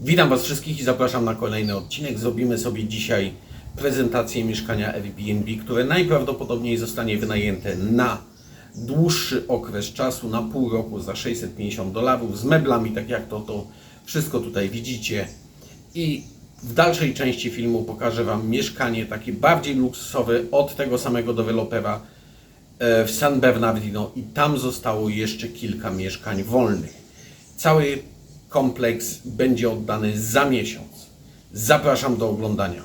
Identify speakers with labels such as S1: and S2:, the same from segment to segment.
S1: Witam Was wszystkich i zapraszam na kolejny odcinek. Zrobimy sobie dzisiaj prezentację mieszkania Airbnb, które najprawdopodobniej zostanie wynajęte na dłuższy okres czasu, na pół roku za 650 dolarów, z meblami, tak jak to, to wszystko tutaj widzicie. I w dalszej części filmu pokażę Wam mieszkanie takie bardziej luksusowe od tego samego dewelopera e, w San Bernardino i tam zostało jeszcze kilka mieszkań wolnych. Cały kompleks będzie oddany za miesiąc. Zapraszam do oglądania.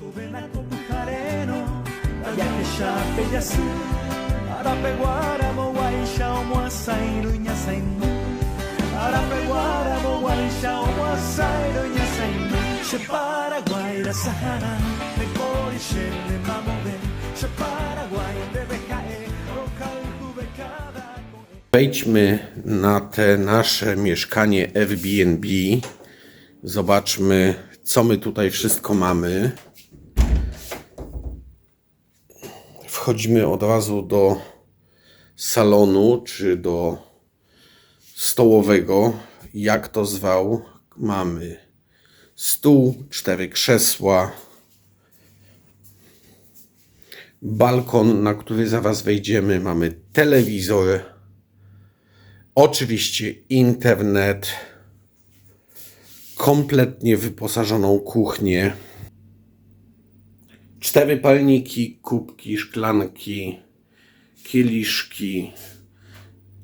S2: Tu ven a Copujareno, allá
S1: Wejdźmy na te nasze mieszkanie Airbnb. Zobaczmy, co my tutaj wszystko mamy. Wchodzimy od razu do salonu czy do stołowego. Jak to zwał? Mamy stół, cztery krzesła, balkon, na który zaraz wejdziemy. Mamy telewizor. Oczywiście internet, kompletnie wyposażoną kuchnię, cztery palniki, kubki, szklanki, kieliszki,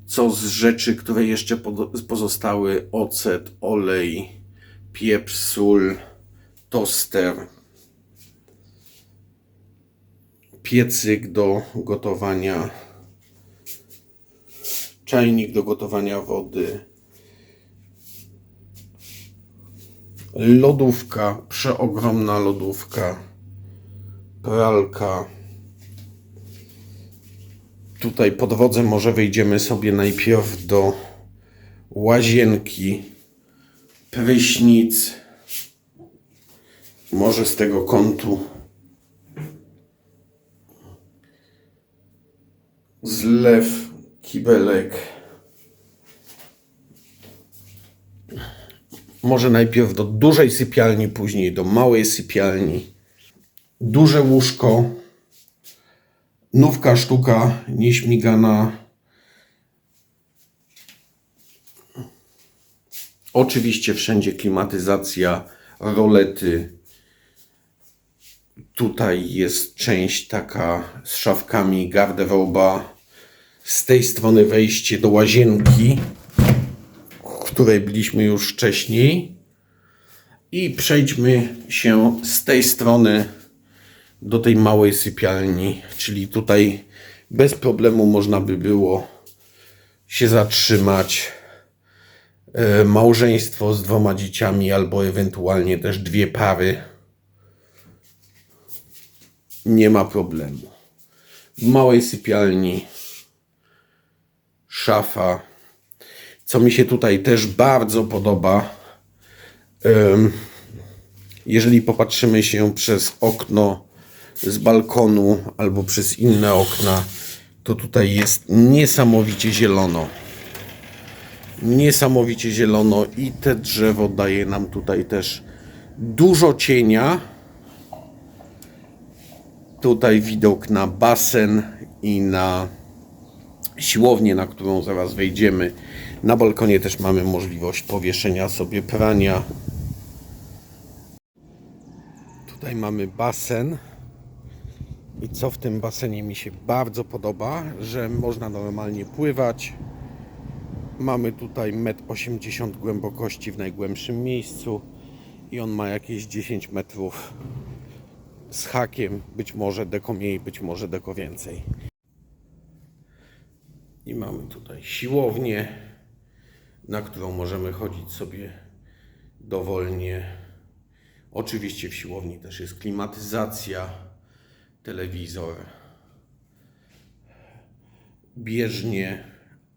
S1: co z rzeczy, które jeszcze pozostały, ocet, olej, pieprz, sól, toster, piecyk do gotowania czajnik do gotowania wody, lodówka, przeogromna lodówka, pralka. Tutaj po drodze może wejdziemy sobie najpierw do łazienki, prysznic, może z tego kątu. Zlew, kibelek. Może najpierw do dużej sypialni, później do małej sypialni. Duże łóżko. Nówka sztuka, nieśmigana. Oczywiście wszędzie klimatyzacja, rolety. Tutaj jest część taka z szafkami, garderoba. Z tej strony wejście do łazienki, w której byliśmy już wcześniej. I przejdźmy się z tej strony do tej małej sypialni, czyli tutaj bez problemu można by było się zatrzymać. E, Małżeństwo z dwoma dzieciami, albo ewentualnie też dwie pary. Nie ma problemu. W małej sypialni szafa. Co mi się tutaj też bardzo podoba, jeżeli popatrzymy się przez okno z balkonu albo przez inne okna, to tutaj jest niesamowicie zielono. Niesamowicie zielono i te drzewo daje nam tutaj też dużo cienia. Tutaj widok na basen i na siłownię, na którą zaraz wejdziemy. Na balkonie też mamy możliwość powieszenia sobie prania. Tutaj mamy basen. I co w tym basenie mi się bardzo podoba, że można normalnie pływać. Mamy tutaj 1,80 m głębokości w najgłębszym miejscu i on ma jakieś 10 metrów z hakiem, być może deko mniej, być może deko więcej. I mamy tutaj siłownię, na którą możemy chodzić sobie dowolnie. Oczywiście w siłowni też jest klimatyzacja, telewizor, bieżnie,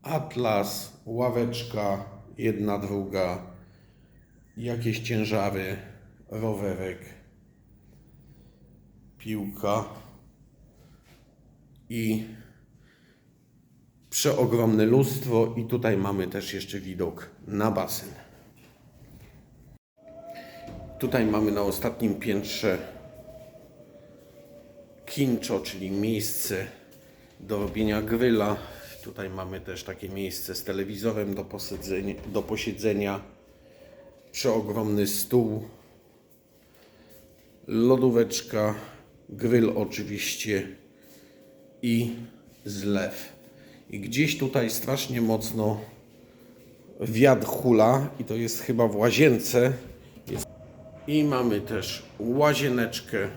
S1: atlas, ławeczka, jedna, druga, jakieś ciężary, rowerek, piłka i przeogromne lustro i tutaj mamy też jeszcze widok na basen. Tutaj mamy na ostatnim piętrze kincho, czyli miejsce do robienia gryla. Tutaj mamy też takie miejsce z telewizorem do, do posiedzenia. Przeogromny stół. Lodóweczka, grill oczywiście i zlew. I gdzieś tutaj strasznie mocno wiatr hula i to jest chyba w łazience. I mamy też łazieneczkę.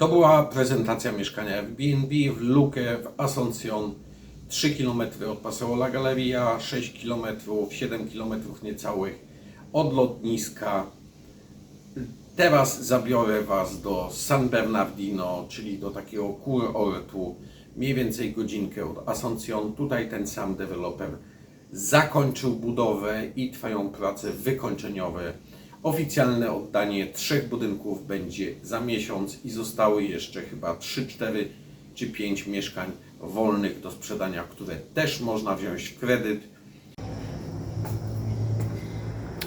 S1: To była prezentacja mieszkania Airbnb w Luque w Asunción. 3 km od Paseo La Galeria, 6 km, 7 km niecałych od lotniska. Teraz zabiorę Was do San Bernardino, czyli do takiego kurortu, mniej więcej godzinkę od Asunción. Tutaj ten sam deweloper zakończył budowę i trwają prace wykończeniowe. Oficjalne oddanie trzech budynków będzie za miesiąc i zostały jeszcze chyba 3, 4 czy 5 mieszkań wolnych do sprzedania, które też można wziąć w kredyt.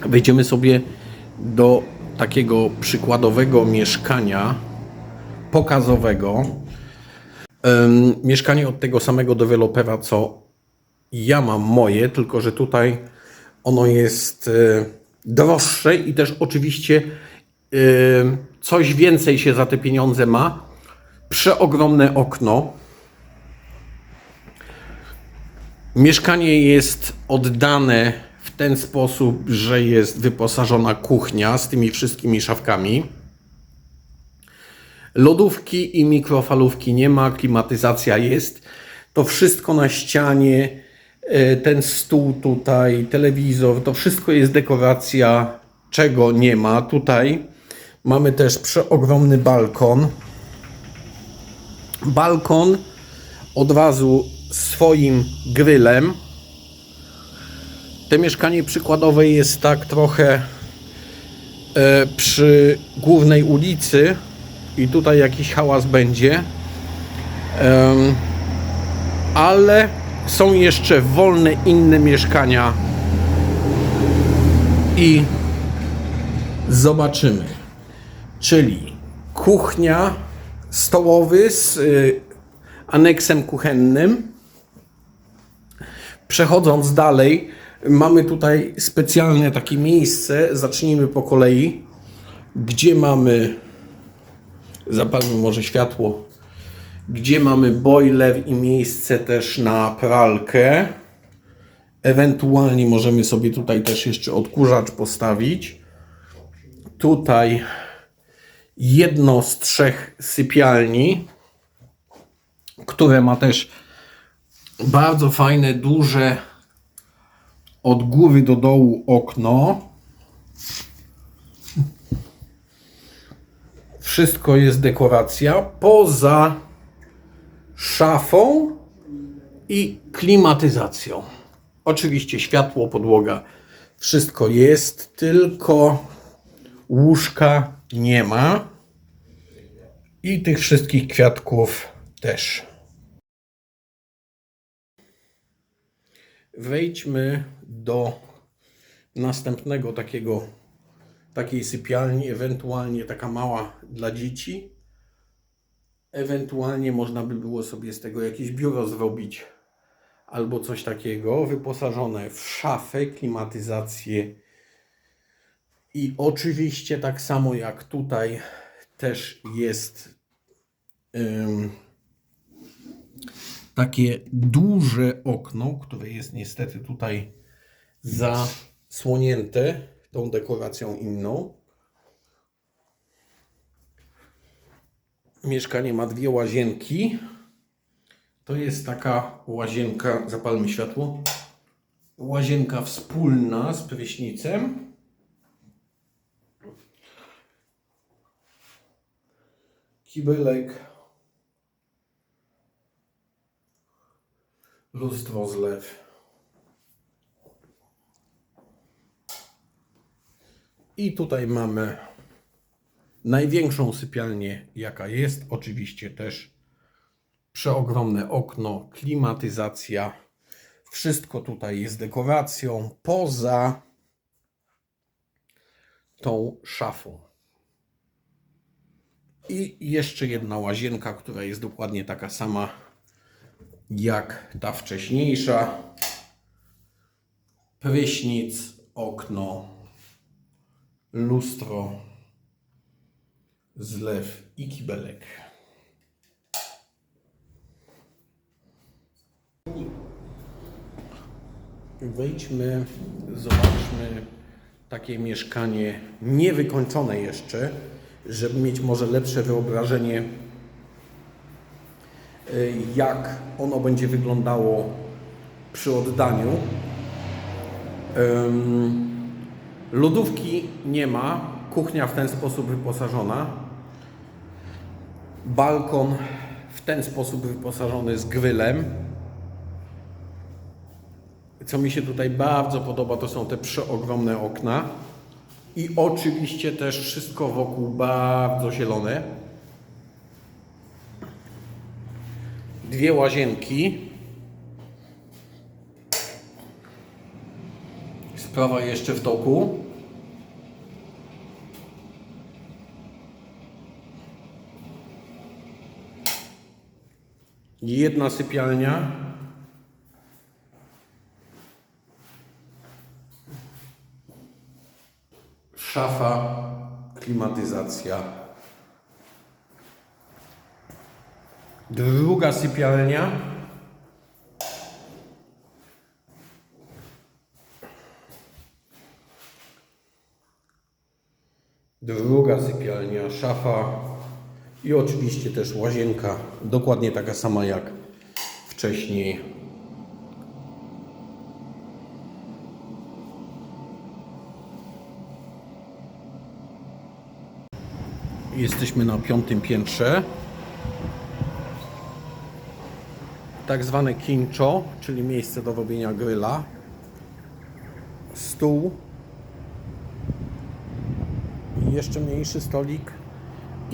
S1: Wejdziemy sobie do takiego przykładowego mieszkania pokazowego. Mieszkanie od tego samego dewelopera, co ja mam moje, tylko że tutaj ono jest e, droższe i też oczywiście e, coś więcej się za te pieniądze ma. Przeogromne okno. Mieszkanie jest oddane w ten sposób, że jest wyposażona kuchnia z tymi wszystkimi szafkami. Lodówki i mikrofalówki nie ma, klimatyzacja jest. To wszystko na ścianie, ten stół tutaj, telewizor, to wszystko jest dekoracja, czego nie ma. Tutaj mamy też przeogromny balkon. Balkon od razu swoim grylem. To mieszkanie przykładowe jest tak trochę e, przy głównej ulicy i tutaj jakiś hałas będzie. Ale są jeszcze wolne inne mieszkania i zobaczymy. Czyli kuchnia, stołowy z y, aneksem kuchennym. Przechodząc dalej, mamy tutaj specjalne takie miejsce. Zacznijmy po kolei, gdzie mamy. Zapalmy może światło. Gdzie mamy boiler i miejsce też na pralkę. Ewentualnie możemy sobie tutaj też jeszcze odkurzacz postawić. Tutaj jedno z trzech sypialni, które ma też bardzo fajne, duże od góry do dołu okno. Wszystko jest dekoracja poza szafą i klimatyzacją. Oczywiście światło, podłoga, wszystko jest, tylko łóżka nie ma i tych wszystkich kwiatków też. Wejdźmy do następnego takiego takiej sypialni, ewentualnie taka mała dla dzieci. Ewentualnie można by było sobie z tego jakieś biuro zrobić albo coś takiego, wyposażone w szafę, klimatyzację i oczywiście tak samo jak tutaj też jest takie duże okno, które jest niestety tutaj zasłonięte tą dekoracją inną. mieszkanie ma dwie łazienki. To jest taka łazienka, zapalmy światło, łazienka wspólna z prysznicem. Kibelek. Lustwo zlew. I tutaj mamy największą sypialnię, jaka jest. Oczywiście też przeogromne okno, klimatyzacja. Wszystko tutaj jest dekoracją poza tą szafą. I jeszcze jedna łazienka, która jest dokładnie taka sama jak ta wcześniejsza. Prysznic, okno, lustro, zlew i kibelek. Wejdźmy, zobaczmy takie mieszkanie niewykończone jeszcze, żeby mieć może lepsze wyobrażenie, y, jak ono będzie wyglądało przy oddaniu. Lodówki nie ma, kuchnia w ten sposób wyposażona. Balkon w ten sposób wyposażony z grylem. Co mi się tutaj bardzo podoba, to są te przeogromne okna. I oczywiście też wszystko wokół bardzo zielone. Dwie łazienki. Sprawa jeszcze w toku. Jedna sypialnia. Szafa, klimatyzacja. Druga sypialnia. Druga sypialnia, szafa i oczywiście też łazienka, dokładnie taka sama jak wcześniej. Jesteśmy na piątym piętrze. Tak zwane kincho, czyli miejsce do robienia gryla. Stół. I jeszcze mniejszy stolik.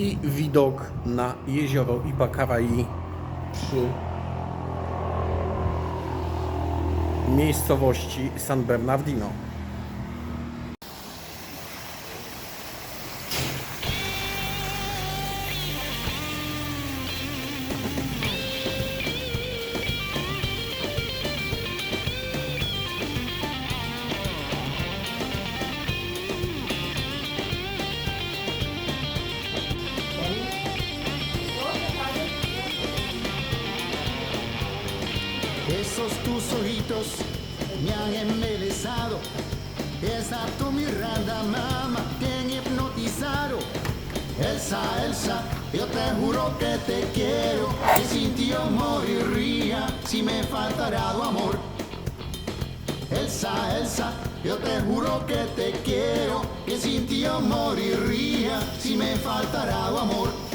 S1: I widok na jezioro Ipacaraí przy miejscowości San Bernardino.
S3: Ojitos me han embelesado. Esa tu mirada, mamá, te hipnotizado. Elsa, Elsa, yo te juro que te quiero. Y sin ti yo moriría si me faltara tu amor. Elsa, Elsa, yo te juro que te quiero. Que sin ti yo moriría si me faltara tu amor.